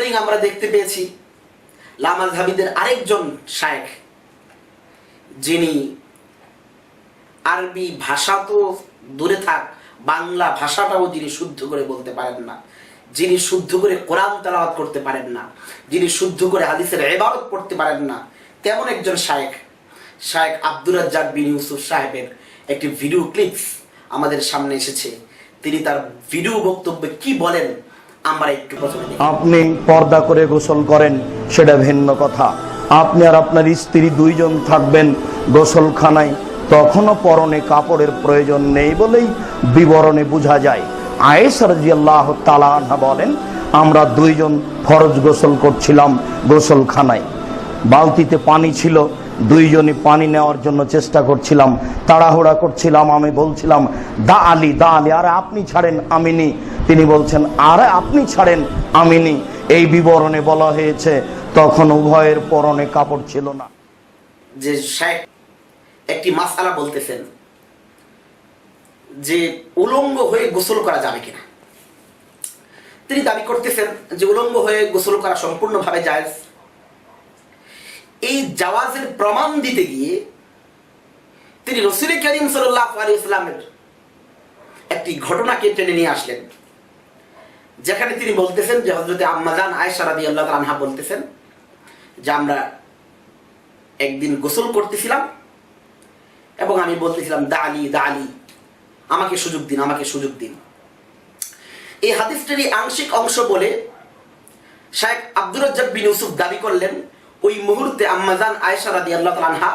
ইদানিং আমরা দেখতে পেয়েছি লামাল হাবিদের আরেকজন শায়েখ, যিনি আরবি ভাষা তো দূরে থাক, বাংলা ভাষাটাও যিনি শুদ্ধ করে বলতে পারেন না। যিনি শুদ্ধ করে কোরআন তেলাওয়াত করতে পারেন না, যিনি শুদ্ধ করে হাদিসের এবারত পড়তে পারেন না, তেমন একজন শায়েখ শায়েখ আব্দুর রাজ্জাক বিন ইউসুফ সাহেবের একটি ভিডিও ক্লিপস আমাদের সামনে এসেছে। তিনি তার ভিডিও বক্তব্যে কি বলেন আপনি পর্দা করে গোসল করেন, সেটা ভিন্ন কথা। আপনি আর আপনার স্ত্রী দুইজন থাকবেন গোসলখানায়, তখনও পরনে কাপড়ের প্রয়োজন নেই বলেই বিবরণে বোঝা যায়। আয়েসার জিয়াল্লাহ তালাহা বলেন, আমরা দুইজন ফরজ গোসল করছিলাম গোসলখানায়। বালতিতে পানি ছিল দুইজনই পানি নেওয়ার জন্য চেষ্টা করছিলাম, তাড়াহুড়া করছিলাম, আমি বলছিলাম, দা আলী দা আলী, আরে আপনি ছাড়েন আমিনি। তিনি বলছেন, আরে আপনি ছাড়েন আমিনি। এই বিবরণে বলা হয়েছে, তখন উভয়ের পরনে কাপড় ছিল না। যে একটি মাসালা বলতেছেন যে উলঙ্গ হয়ে গোসল করা যাবে কিনা। তিনি দাবি করতেছেন যে উলঙ্গ হয়ে গোসল করা সম্পূর্ণভাবে জায়েজ। এই জাওয়াজের প্রমাণ দিতে গিয়ে তিনি রসুল করিম সাল্লাহ আলী ইসলামের একটি ঘটনাকে টেনে নিয়ে আসলেন। যেখানে তিনি বলতেছেন যে হজরতে আম্মাজান আয়সা রাদি আল্লাহ আনহা বলতেছেন যে আমরা একদিন গোসল করতেছিলাম এবং আমি বলতেছিলাম দা আলী দা আলী আমাকে সুযোগ দিন, আমাকে সুযোগ দিন। এই হাদিসটারই আংশিক অংশ বলে শাহেখ আব্দুর রাজ্জাক বিন ইউসুফ দাবি করলেন ওই মুহূর্তে আম্মাজান আয়েশা রাদি আল্লাহ আনহা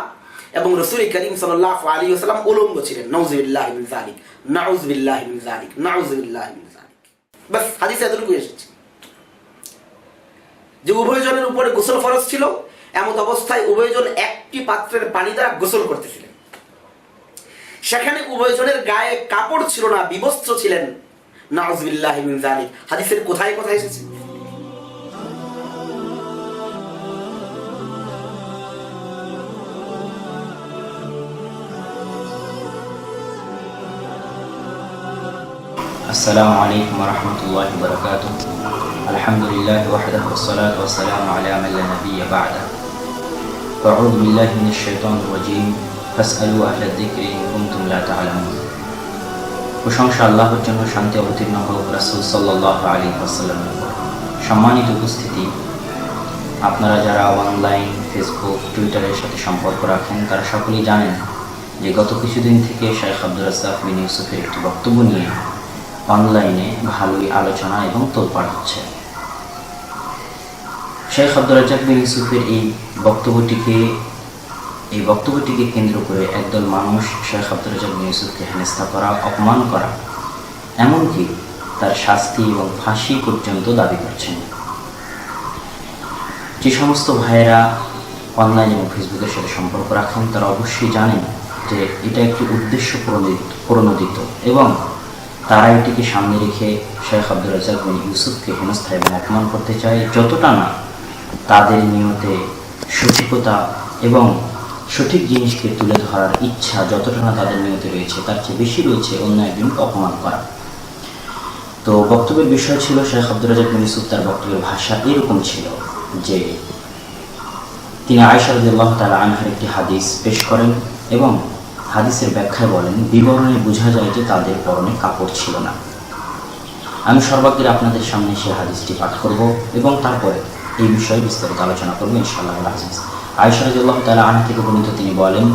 এবং রসুল করিম সাল্লাহ আলী ওসালাম উলঙ্গ ছিলেন। নওজবিল্লাহ মিন জালিক নাউজবিল্লাহ মিন জালিক নাউজবিল্লাহ বাস এতটুকু এসেছে। যে উভয়জনের উপরে গোসল ফরজ ছিল, এমত অবস্থায় উভয়জন একটি পাত্রের পানি দ্বারা গোসল করতেছিলেন। সেখানে উভয়জনের গায়ে কাপড় ছিল না, বিবস্ত্র ছিলেন। নাউজবিল্লাহ মিন জালিক হাদিসের কোথায় কোথায় এসেছে? السلام عليكم ورحمة الله وبركاته الحمد لله وحده والصلاة والسلام على من لا نبي بعده أعوذ بالله من الشيطان الرجيم فاسألوا أهل الذكر إن كنتم لا تعلمون প্রশংসা আল্লাহর জন্য শান্তি অবতীর্ণ হোক রাসুল সাল্লাহ আলী আসাল্লামের উপর সম্মানিত উপস্থিতি আপনারা যারা অনলাইন ফেসবুক টুইটারের সাথে সম্পর্ক রাখেন তারা সকলেই জানেন যে গত কিছুদিন থেকে শেখ আব্দুল রাজাক বিন ইউসুফের একটি বক্তব্য নিয়ে অনলাইনে ভালোই আলোচনা এবং তোলপাড় হচ্ছে। শেখ আব্দুল রাজাক বিন ইউসুফের এই বক্তব্যটিকে এই বক্তব্যটিকে কেন্দ্র করে একদল মানুষ শেখ আব্দুল রাজাক বিন ইউসুফকে হেনস্থা করা, অপমান করা, এমনকি তার শাস্তি এবং ফাঁসি পর্যন্ত দাবি করছেন। যে সমস্ত ভাইয়েরা অনলাইন এবং ফেসবুকের সাথে সম্পর্ক রাখেন, তারা অবশ্যই জানেন যে এটা একটি উদ্দেশ্য প্রণোদিত এবং তারা এটিকে সামনে রেখে শেখ আব্দুল রাজাক বিন ইউসুফকে হেনস্থা এবং অপমান করতে চায়, যতটা না তাদের নিয়তে সঠিকতা এবং সঠিক জিনিসকে তুলে ধরার ইচ্ছা যতটা না তাদের নিয়তে রয়েছে, তার চেয়ে বেশি রয়েছে অন্য একজনকে অপমান করা। তো বক্তব্যের বিষয় ছিল, শেখ আব্দুল রাজাক বিন ইউসুফ তার বক্তব্যের ভাষা এরকম ছিল যে তিনি আয়সা রাদিয়াল্লাহু তাআলা আনহার একটি হাদিস পেশ করেন এবং হাদিসের ব্যাখ্যায় বলেন, বিবরণে বোঝা যায় যে তাদের পরনে কাপড় ছিল না। আমি সর্বাগ্রে আপনাদের সামনে সে হাদিসটি পাঠ করব এবং তারপরে এই বিষয়ে বিস্তারিত আলোচনা করব, ইনশাআল্লাহ হাদিস আয়সা রাদিয়াল্লাহু তাআলা আনহা থেকে বর্ণিত তিনি বলেন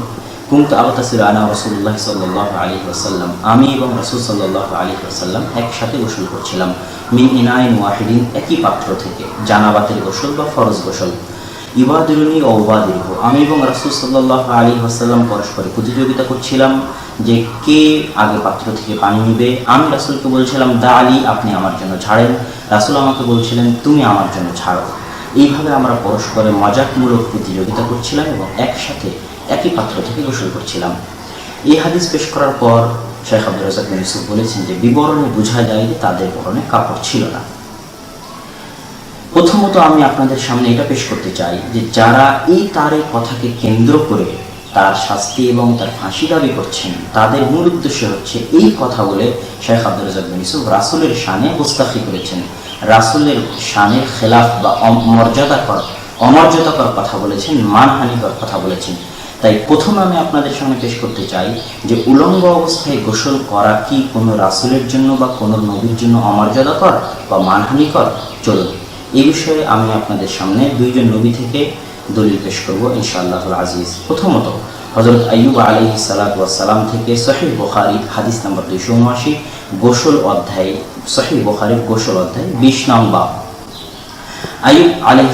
কুমত আবতাসির আনা রসুল্লাহ সাল্লাহ আলী ওসাল্লাম আমি এবং রসুল সাল্লাহ আলী ওসাল্লাম একসাথে গোসল করছিলাম। মিন ইনাইন ওয়াহিদিন, একই পাত্র থেকে। জানাবাতের গোসল বা ফরজ গোসল। ইবাদুরনি ও উবাদিরহ আমি এবং রাসুল সাল্লাহ আলী ওয়াসাল্লাম পরস্পরে প্রতিযোগিতা করছিলাম যে কে আগে পাত্র থেকে পানি নিবে। আমি রাসুলকে বলছিলাম দা আলী আপনি আমার জন্য ছাড়েন। রাসুল আমাকে বলছিলেন, তুমি আমার জন্য ছাড়ো। এইভাবে আমরা পরস্পরে মজাকমূলক প্রতিযোগিতা করছিলাম এবং একসাথে একই পাত্র থেকে গোসল করছিলাম। এই হাদিস পেশ করার পর শেখ আব্দুল রাজাক ইউসুফ বলেছেন যে বিবরণে বোঝা যায় যে তাদের পরনে কাপড় ছিল না। প্রথমত আমি আপনাদের সামনে এটা পেশ করতে চাই যে যারা এই তার এই কথাকে কেন্দ্র করে তার শাস্তি এবং তার ফাঁসি দাবি করছেন, তাদের মূল উদ্দেশ্য হচ্ছে এই কথা বলে শেখ আব্দুল রাজাক বিন ইউসুফ রাসুলের শানে গোস্তাফি করেছেন। রাসূলের শানের খেলাফ বা অমর্যাদাকর অমর্যাদাকর কথা বলেছেন, মানহানিকর কথা বলেছেন। তাই প্রথম আমি আপনাদের সামনে পেশ করতে চাই যে উলঙ্গ অবস্থায় গোসল করা কি কোনো রাসূলের জন্য বা কোনো নবীর জন্য অমর্যাদাকর বা মানহানিকর? চলুন। এই বিষয়ে আমি আপনাদের সামনে দুইজন নবী থেকে দলিল পেশ করব ইনশাআল্লাহ আজিজ। প্রথমত হজরত আইয়ুব আলী সালাম থেকে সহিহ বুখারি, হাদিস নাম্বার দুইশো উনআশি, গোসল অধ্যায়, সহিহ বুখারির গোসল অধ্যায়, বিশ নম্বর আইয়ুব আলী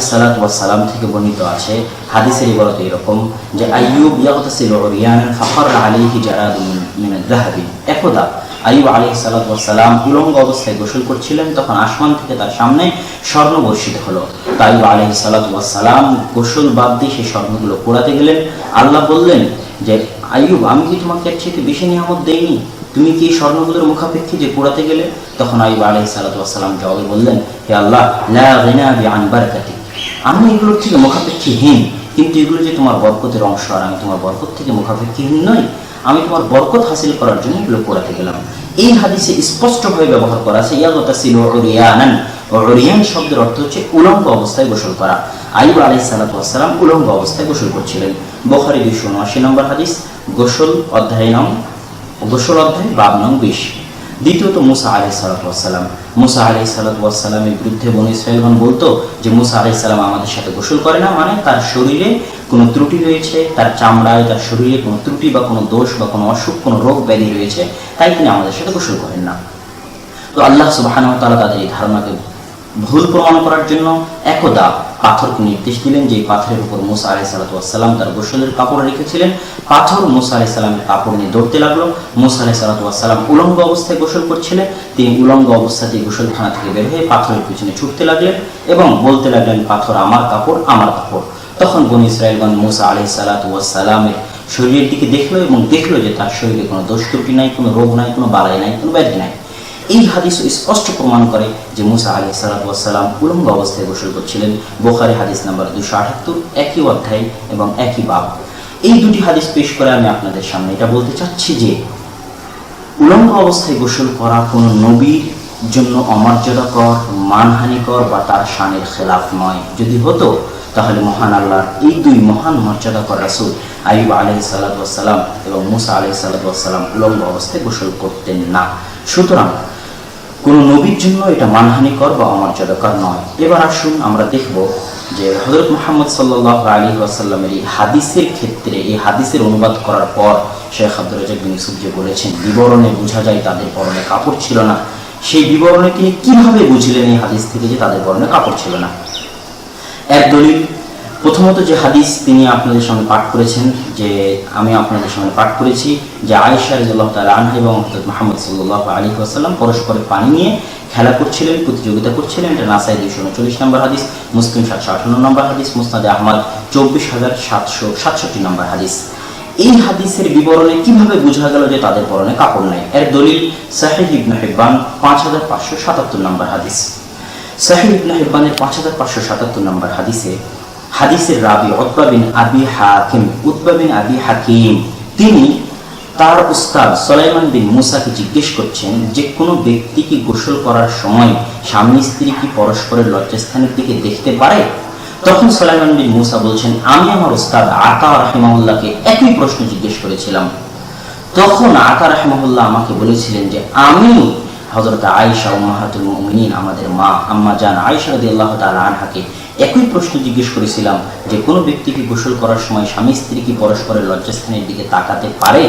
সালাম থেকে বর্ণিত আছে, হাদিসের ইবারত এরকম যে আইয়ুব ইয়াগতাসিল উরিয়ানান ফাখর আলাইহি জারাদুন একদা আইয়ুব আলী সালাম উলঙ্গ অবস্থায় গোসল করছিলেন, তখন আসমান থেকে তার সামনে স্বর্ণ বর্ষিত হলো তাইব আলী সালাম গোসল বাদ দিয়ে সেই স্বর্ণগুলো পোড়াতে গেলেন। আল্লাহ বললেন যে, আইয়ুব, আমি কি তোমাকে এর চেয়ে বেশি নিয়ামত দেইনি? তুমি কি স্বর্ণগুলোর মুখাপেক্ষী যে পোড়াতে গেলে? তখন আইব আলাইহি সালাম জবাবে বললেন, হে আল্লাহ বিআন বারাকাতি। আমি এগুলোর থেকে মুখাপেক্ষীহীন, কিন্তু এগুলো যে তোমার বরকতের অংশ আর আমি তোমার বরকত থেকে মুখাপেক্ষীহীন নই। আমি তোমার বরকত হাসিল করার জন্য এগুলো পোড়াতে গেলাম। এই হাদিসে স্পষ্টভাবে ব্যবহার করা আছে ইয়াগতাসিল উরিয়ানান উরিয়ান শব্দের অর্থ হচ্ছে উলঙ্গ অবস্থায় গোসল করা। আইব আলাইহি সালাম উলঙ্গ অবস্থায় গোসল করছিলেন। বুখারী 279 নম্বর হাদিস, গোসল অধ্যায় নং, গোসল অধ্যায় বাব নং বিশ। দ্বিতীয়ত মুসা আলাই সালাতাম মুসা আলাই সালাতামের বিরুদ্ধে বন ইসরায়েলগণ বলতো যে, মুসা আলাই সালাম আমাদের সাথে গোসল করে না মানে তার শরীরে কোনো ত্রুটি রয়েছে, তার চামড়ায়, তার শরীরে কোনো ত্রুটি বা কোনো দোষ বা কোনো অসুখ, কোনো রোগ ব্যাধি রয়েছে, তাই তিনি আমাদের সাথে গোসল করেন না। তো আল্লাহ সুবাহ তাদের এই ধারণাকে ভুল প্রমাণ করার জন্য একদা পাথরকে নির্দেশ দিলেন যে পাথরের উপর মুসা আলাই সালাতাম তার গোসলের কাপড় রেখেছিলেন। পাথর মুসা আলাই সালামের কাপড় নিয়ে দৌড়তে লাগল। মুসা আলাই সালাতাম উলঙ্গ অবস্থায় গোসল করছিলেন। তিনি উলঙ্গ অবস্থাতেই গোসলখানা থেকে বের হয়ে পাথরের পিছনে ছুটতে লাগলেন এবং বলতে লাগলেন, পাথর আমার কাপড় আমার কাপড়। তখন বন ইসরায়েলগঞ্জ মুসা আলাই সালাতামের শরীরের দিকে দেখল এবং দেখল যে তার শরীরে কোনো দোষ ত্রুটি নাই, কোনো রোগ নাই, কোনো বালাই নাই, কোনো ব্যাধি নাই। এই হাদিস স্পষ্ট প্রমাণ করে যে মুসা আলী সালাতাম উলঙ্গ অবস্থায় গোসল করছিলেন। বোখারি হাদিস নাম্বার দুশো আটাত্তর, একই অধ্যায় এবং একই বাব। এই দুটি হাদিস পেশ করে আমি আপনাদের সামনে এটা বলতে চাচ্ছি যে, উলঙ্গ অবস্থায় গোসল করা কোনো নবীর জন্য অমর্যাদাকর, মানহানিকর বা তার শানের খেলাফ নয়। যদি হতো তাহলে মহান আল্লাহর এই দুই মহান মর্যাদাকর রাসুল আইব আলহি সাল্লাম এবং মুসা আলহি সাল্লাম উলঙ্গ অবস্থায় গোসল করতেন না। সুতরাং কোনো নবীর জন্য এটা মানহানিকর বা অমর্যাদাকর নয়। এবার আসুন আমরা দেখব যে হজরত মোহাম্মদ সাল্লাহ আলী ওয়াসাল্লামের এই হাদিসের ক্ষেত্রে, এই হাদিসের অনুবাদ করার পর শেখ আব্দুল রাজাক বিন ইউসুফ যে বলেছেন, বিবরণে বোঝা যায় তাদের পরনে কাপড় ছিল না। সেই বিবরণে তিনি কীভাবে বুঝলেন এই হাদিস থেকে যে তাদের পরনে কাপড় ছিল না? এক দলিল। প্রথমত যে হাদিস তিনি আপনাদের সঙ্গে পাঠ করেছেন, যে আমি আপনাদের সঙ্গে পাঠ করেছি, যে আয়েশা রাজিয়াল্লাহ তাআলা আনহা এবং হযরত মুহাম্মদ সাল্লাল্লাহু আলাইহি ওয়াসাল্লাম পরস্পরের পানি নিয়ে খেলা করছিলেন, প্রতিযোগিতা করছিলেন। এটা নাসাই দুইশো উনচল্লিশ নম্বর হাদিস, মুসলিম সাতশো আঠান্ন নম্বর হাদিস, মুসনাদে আহমদ চব্বিশ হাজার সাতশো সাতষট্টি নম্বর হাদিস। এই হাদিসের বিবরণে কীভাবে বোঝা গেল যে তাদের পরনে কাপড় নাই? এর দলিল সাহিহ ইবনে হিব্বান, পাঁচ হাজার পাঁচশো সাতাত্তর নম্বর হাদিস। সাহিহ ইবনে পাঁচ হাজার পাঁচশো সাতাত্তর নম্বর হাদিসে হাদিসের বিন জিজ্ঞেস করছেন যে কোনো ব্যক্তি কি গোসল করার সময় স্বামী স্ত্রী কি পরস্পরের লজ্জাস্থানের দিকে দেখতে পারে? তখন সোলাইমান বিন মুসা বলছেন, আমি আমার উস্তাদ আতা রাহিমাউল্লাহকে একই প্রশ্ন জিজ্ঞেস করেছিলাম। তখন আতা রাহিমাহুল্লাহ আমাকে বলেছিলেন যে, আমি হজরত আয়েশা মাহাতুল মুমিনিন, আমাদের মা আম্মা জান আয়েশা আল্লাহ তাল আনহাকে একই প্রশ্ন জিজ্ঞেস করেছিলাম যে, কোনো ব্যক্তিকে গোসল করার সময় স্বামী স্ত্রী কি পরস্পরের লজ্জাস্থানের দিকে তাকাতে পারে?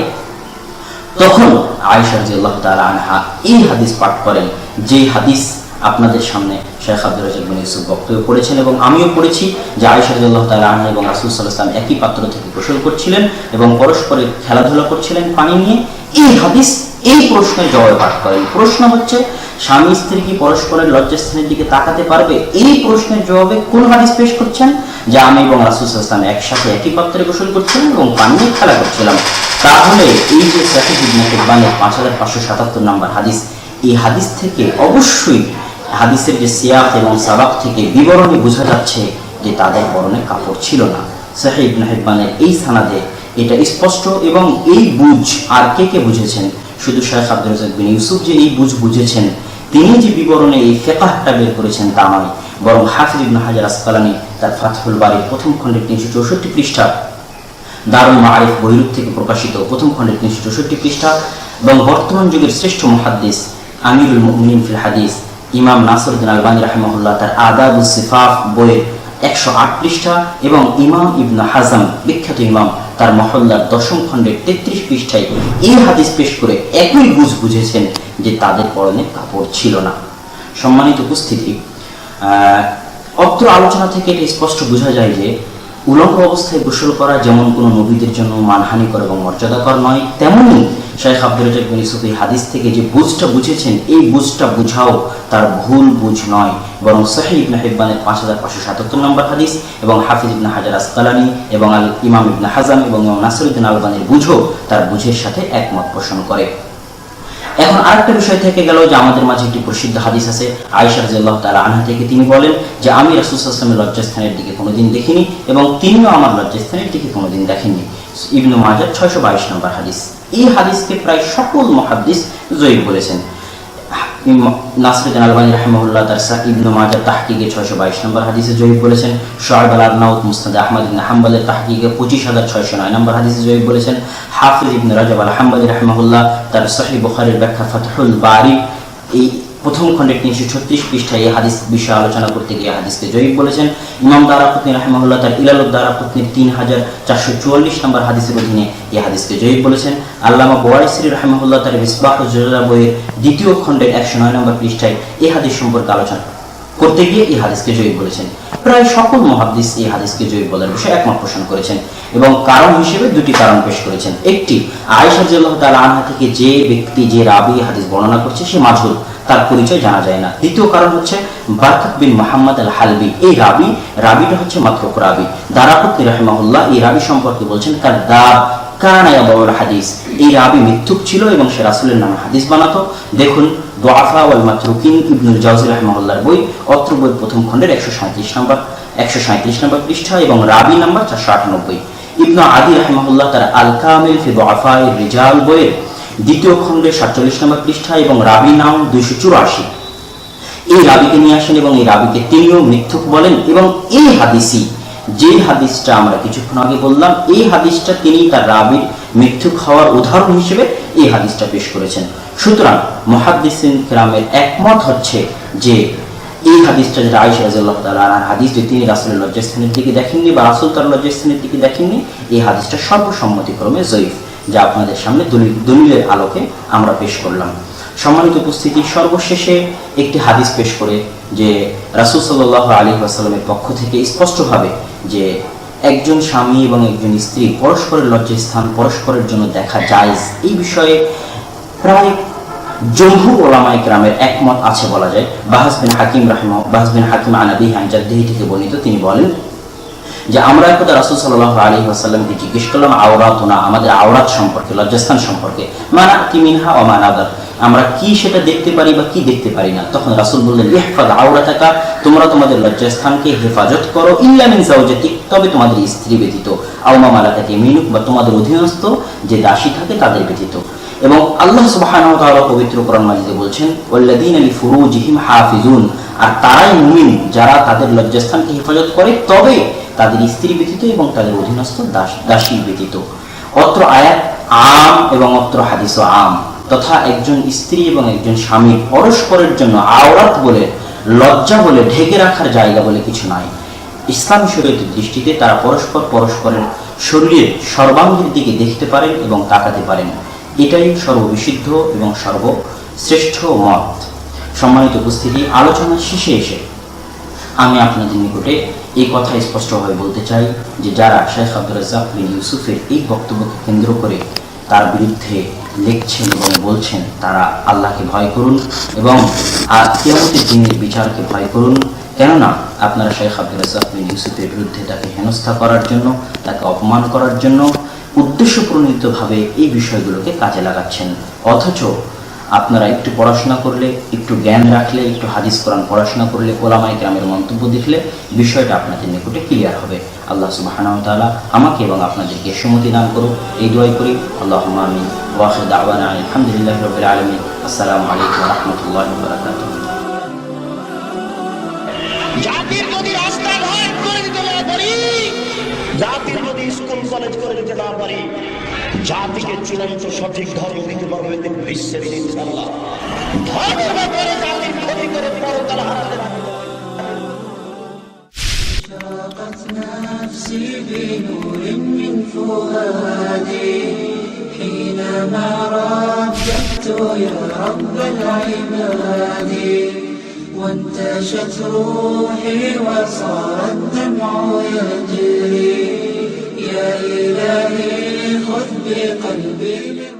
তখন আয়েশা আল্লাহ তাল আনহা এই হাদিস পাঠ করেন, যে হাদিস আপনাদের সামনে শেখ আব্দুল রাজাক বিন ইউসুফ বক্তব্য পড়েছেন এবং আমিও পড়েছি, যে রাদিয়াল্লাহু তাআলা আনহা এবং রাসূল ওয়াসাল্লাম একই পাত্র থেকে গোসল করছিলেন এবং পরস্পরে খেলাধুলা করছিলেন পানি নিয়ে। এই হাদিস, এই প্রশ্নের জবাবে পাঠ করেন। প্রশ্ন হচ্ছে, স্বামী স্ত্রী কি পরস্পরের লজ্জাস্থানের দিকে তাকাতে পারবে? এই প্রশ্নের জবাবে কোন হাদিস পেশ করছেন? যে আমি এবং রাসূল ওয়াসাল্লাম একসাথে একই পাত্রে গোসল করছিলাম এবং পানি নিয়ে খেলা করছিলাম। তাহলে এই যে সাহিহ ইবনে হিব্বানের পাঁচ হাজার পাঁচশো সাতাত্তর নম্বর হাদিস, এই হাদিস থেকে অবশ্যই হাদিসের যে সিয়াক এবং সাবাক থেকে বিবরণে বোঝা যাচ্ছে যে তাদের পরনে কাপড় ছিল না। সাহিহ ইবনে হিব্বানের এই সানাদে এটা স্পষ্ট এবং এই বুঝ আর কে কে বুঝেছেন? শুধু শেখ আব্দুল রাজাক বিন ইউসুফ যে এই বুঝ বুঝেছেন, তিনি যে বিবরণে এই ফেকাহটা বের করেছেন তা নয়, বরং হাফিজ ইবনে হাজার আসকালানি তার ফাতহুল বাড়ির প্রথম খণ্ডের তিনশো চৌষট্টি পৃষ্ঠা, দারুল মারিফ বৈরুপ থেকে প্রকাশিত প্রথম খণ্ডের তিনশো চৌষট্টি পৃষ্ঠা এবং বর্তমান যুগের শ্রেষ্ঠ মুহাদ্দিস আমিরুল মুমিনিন ফিল হাদিস ইমাম নাসরুদ্দিন আলবানী রাহিমহুল্লাহ তার আদাবু সিফাফ বইয়ের একশো আট পৃষ্ঠা এবং ইমাম ইবনু হাজাম, বিখ্যাত ইমাম, তার মহল্লার দশম খণ্ডের তেত্রিশ পৃষ্ঠায় এই হাদিস পেশ করে একই বুঝ বুঝেছেন যে তাদের পরনে কাপড় ছিল না। সম্মানিত উপস্থিতি অত্র আলোচনা থেকে এটা স্পষ্ট বোঝা যায় যে উলঙ্গ অবস্থায় গোসল করা যেমন কোনো নবীদের জন্য মানহানিকর এবং মর্যাদাকর নয়, তেমনি শেখ আব্দুল রাজাক হাদিস থেকে যে বুঝটা বুঝেছেন, এই বুঝটা বুঝাও, তার ভুল বুঝ নয়। বরং সহি ইবনে হিব্বানের পাঁচ হাজার পাঁচশো সাতাত্তর নম্বর হাদিস এবং হাফিজ ইবনে হাজার আসকালানি এবং আল ইমাম ইবনে হাজাম এবং ইমাম নাসরুদ্দিন আলবানির বুঝও তার বুঝের সাথে একমত পোষণ করে। এখন আরেকটা বিষয় থেকে গেল যে আমাদের মাঝে একটি প্রসিদ্ধ হাদিস আছে, আয়েশা রাদিয়াল্লাহু তাআলা আনহা থেকে তিনি বলেন যে, আমি রাসূল সাল্লাল্লাহু লজ্জাস্থানের দিকে কোনোদিন দেখিনি এবং তিনিও আমার লজ্জাস্থানের দিকে কোনোদিন দেখেননি। ইবনু মাজাহ 622 নম্বর হাদিস। এই হাদিসকে প্রায় সকল মহাদিস জয়ী বলেছেন তার ইবনু তাহকিকে 622 নম্বর হাদিসে বলেছেন আহমদ ইবনে হাম্বলের তাহকিকে 25609 নম্বর হাদিসে বলেছেন হাফিজ ইবন রাজব আল হাম্বলি রাহিমাহুল্লাহ তার সহিহ বুখারের ব্যাখ্যা ফতহুল বারি। এই প্রথম খণ্ডের তিনশো ছত্রিশ পৃষ্ঠায় এই হাদিস বিষয়ে আলোচনা করতে গিয়ে হাদিসকে জয়ীব বলেছেন। ইমাম দারাপুতনি রাহিমাহুল্লাহ তার ইলালুদ দারাপুতনির তিন হাজার চারশো চুয়াল্লিশ নম্বর হাদিসের অধীনে এই হাদিসকে জয়ীব বলেছেন। আল্লামা বোয়ারিসরি রাহিমাহুল্লাহ তার মিসবাহ বইয়ের দ্বিতীয় খণ্ডের একশো নয় নম্বর পৃষ্ঠায় এই হাদিস সম্পর্কে আলোচনা করতে গিয়ে এই হাদিসকে জয়ীব বলেছেন। প্রায় সকল মহাদিস এই হাদিসকে জয়ীব বলার বিষয়ে একমত পোষণ করেছেন এবং কারণ হিসেবে দুটি কারণ পেশ করেছেন। একটি, আয়েশা রাদিয়াল্লাহু তাআলা আনহা থেকে যে ব্যক্তি, যে রাবি হাদিস বর্ণনা করছে, সে মাঝুল তার পরিচয় জানা যায় না। দ্বিতীয় কারণ হচ্ছে বারকাত বিন মোহাম্মদ আল হালবি এই রাবি, রাবিটা হচ্ছে মাত্র রাবি। দারাপুত্তি রাহিমাহুল্লাহ এই রাবি সম্পর্কে বলছেন কানা ইয়াবাউল হাদিস। এই রাবি ছিল এবং সে রাসূলের নামে হাদিস বানাতো। দেখুন দোয়াফা ওয়াল ইবনুল বই, অত্র বই প্রথম খণ্ডের একশো সাঁত্রিশ নম্বর, একশো সাঁত্রিশ নম্বর পৃষ্ঠা এবং রাবি নাম্বার চারশো আটানব্বই। ইবনু আদি রাহিমাহুল্লাহ তার আল কামিল ফি দোয়াফা রিজাল বইয়ের দ্বিতীয় খণ্ডের সাতচল্লিশ নম্বর পৃষ্ঠা এবং রাবি নাম দুইশো চুরাশি। এই রাবিকে নিয়ে আসেন এবং এই রাবিকে তিনিও মিথ্যুক বলেন এবং এই হাদিসই যে হাদিসটা আমরা কিছুক্ষণ আগে বললাম, এই হাদিসটা তিনি তার রাবির মিথ্যুক হওয়ার উদাহরণ হিসেবে এই হাদিসটা পেশ করেছেন। সুতরাং মহাদ্দিসিন কেরামের একমত হচ্ছে যে এই হাদিসটা যেটা আয়েশা রাদিয়াল্লাহু তাআলা হাদিস, যে তিনি রাসূলের লজ্জাস্থানের দিকে দেখেননি বা রাসূল তার লজ্জাস্থানের দিকে দেখেননি, এই হাদিসটা সর্বসম্মতিক্রমে জয়ীফ। যা আপনাদের সামনে দলিল, দলিলের আলোকে আমরা পেশ করলাম। সম্মানিত উপস্থিতি, সর্বশেষে একটি হাদিস পেশ করে যে রাসূল সাল্লাল্লাহু আলাইহি ওয়াসাল্লামের পক্ষ থেকে স্পষ্টভাবে যে একজন স্বামী এবং একজন স্ত্রী পরস্পরের লজ্জাস্থান পরস্পরের জন্য দেখা যায় এই বিষয়ে প্রায় জমহুর ওলামায়ে গ্রামের একমত আছে বলা যায়। বাহাস বিন হাকিম রাহিম বাহাস বিন হাকিম আনাবি হানজাদ্দিহি থেকে বর্ণিত তিনি বলেন যে আমরা একদা রাসূল সাল্লাল্লাহু আলাইহি ওয়াসাল্লামকে জিজ্ঞেস করলাম আওরাত না আমাদের আওরাত সম্পর্কে, লজ্জাস্থান সম্পর্কে। মানা কি মিনহা ও মানাদার আমরা কি সেটা দেখতে পারি বা কি দেখতে পারি না? তখন রাসূল বললেন, ইহফাজ আওরাতাকা, তোমরা তোমাদের লজ্জাস্থানকে হেফাজত করো, ইল্লা মিন যাওজাতিক, তবে তোমাদের স্ত্রী ব্যতীত। আওমা মালাকাতি মিনুক, বা তোমাদের অধীনস্থ যে দাসী থাকে তাদের ব্যতীত। এবং আল্লাহ সুবহানাহু তাআলা পবিত্র কোরআন মাজিদে বলছেন, ওয়াল্লাযীনা লিফুরুজিহিম হাফিজুন। আর তারাই মুমিন যারা তাদের লজ্জাস্থানকে হেফাজত করে, তবে তাদের স্ত্রী ব্যতীত এবং তাদের অধীনস্থ দাস, দাসী ব্যতীত। অত্র আয়াত, আম এবং অত্র হাদিস আম। তথা একজন স্ত্রী এবং একজন স্বামী পরস্পরের জন্য আওরাত বলে, লজ্জা বলে, ঢেকে রাখার জায়গা বলে কিছু নাই। ইসলামী শরীয়তের দৃষ্টিতে তারা পরস্পর পরস্পরের শরীরের সর্বাঙ্গের দিকে দেখতে পারেন এবং তাকাতে পারেন। এটাই সর্ববিশুদ্ধ এবং সর্বশ্রেষ্ঠ মত। সম্মানিত উপস্থিতি, আলোচনার শেষে এসে আমি আপনাদের নিকটে এই কথা স্পষ্টভাবে বলতে চাই যে যারা শেখ আব্দুল রাজ্জাক বিন ইউসুফের এই বক্তব্যকে কেন্দ্র করে তার বিরুদ্ধে লিখছেন এবং বলছেন, তারা আল্লাহকে ভয় করুন এবং আর কিয়ামতের দিনের বিচারকে ভয় করুন। কেননা আপনারা শেখ আব্দুল রাজ্জাক বিন ইউসুফের বিরুদ্ধে তাকে হেনস্থা করার জন্য, তাকে অপমান করার জন্য উদ্দেশ্য প্রণীতভাবে এই বিষয়গুলোকে কাজে লাগাচ্ছেন। অথচ আপনারা একটু পড়াশোনা করলে, একটু জ্ঞান রাখলে, একটু হাদিস কোরআন পড়াশোনা করলে ওলামাই গ্রামের মন্তব্য দেখলে বিষয়টা আপনাদের নিকটে ক্লিয়ার হবে। আল্লাহ সুবাহানাহ তাআলা আমাকে এবং আপনাদেরকে সুমতি দান করুক। এই দোয়াই করি। আল্লাহ আমিন। ওয়াখির দাওয়ানা আলহামদুলিল্লাহ রবিল আলমিন। আসসালামু আলাইকুম রহমতুল্লাহ বারকাতুহ। জাতির যদি রাস্তাঘাট করে দিতে না পারি জাতির যদি স্কুল কলেজ করে জাতিকে চূড়ান্ত সঠিক ধর্ম দিতে পারবে বিশ্বের ইনশাল্লাহ ধর্মের ব্যাপারে জাতির ক্ষতি করে পরকাল হারাতে نفسي بنور من فؤادي حينما رجعت يا رب العباد وانتشت روحي وصار الدمع يجري. يا إلهي حزن قلبي